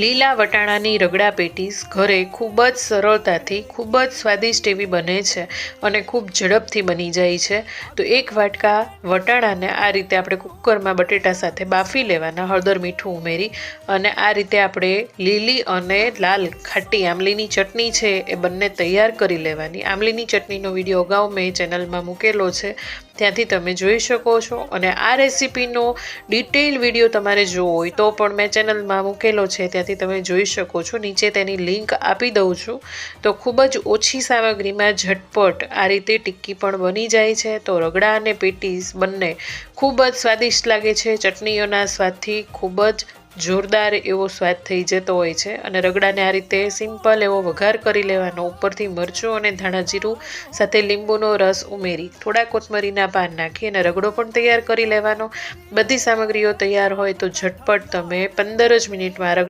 લીલા વટાણાની રગડા પેટીસ ઘરે ખૂબ જ સરળતાથી, ખૂબ જ સ્વાદિષ્ટ એવી બને છે અને ખૂબ ઝડપથી બની જાય છે. તો એક વાટકા વટાણાને આ રીતે આપણે કુકરમાં બટેટા સાથે બાફી લેવાના, હળદર મીઠું ઉમેરી અને આ રીતે આપણે લીલી અને લાલ ખાટી આમલીની ચટણી છે એ બંને તૈયાર કરી લેવાની. આમલીની ચટણીનો વીડિયો અગાઉ મેં ચેનલમાં મૂકેલો છે. ત્યાંથી તમે જોઈ શકો છો અને આ રેસીપીનો ડિટેલ વીડિયો તમારે જોવો હોય તો પણ મેં ચેનલમાં મૂકેલો છે, ત્યાંથી તમે જોઈ શકો છો. નીચે તેની લિંક આપી દઉં છું. તો ખૂબ જ ઓછી સામગ્રીમાં ઝટપટ આ રીતે ટિક્કી પણ બની જાય છે. તો રગડા અને પેટીસ બંને ખૂબ જ સ્વાદિષ્ટ લાગે છે. ચટણીઓના સ્વાદથી ખૂબ જ જોરદાર એવો સ્વાદ થઈ જતો હોય છે અને રગડાને આ રીતે સિમ્પલ એવો વઘાર કરી લેવાનો. ઉપરથી મરચું અને ધાણા જીરું સાથે લીંબુનો રસ ઉમેરી, થોડા કોથમરીના પાન નાખી અને રગડો પણ તૈયાર કરી લેવાનો. બધી સામગ્રીઓ તૈયાર હોય તો ઝટપટ તમે પંદર જ મિનિટમાં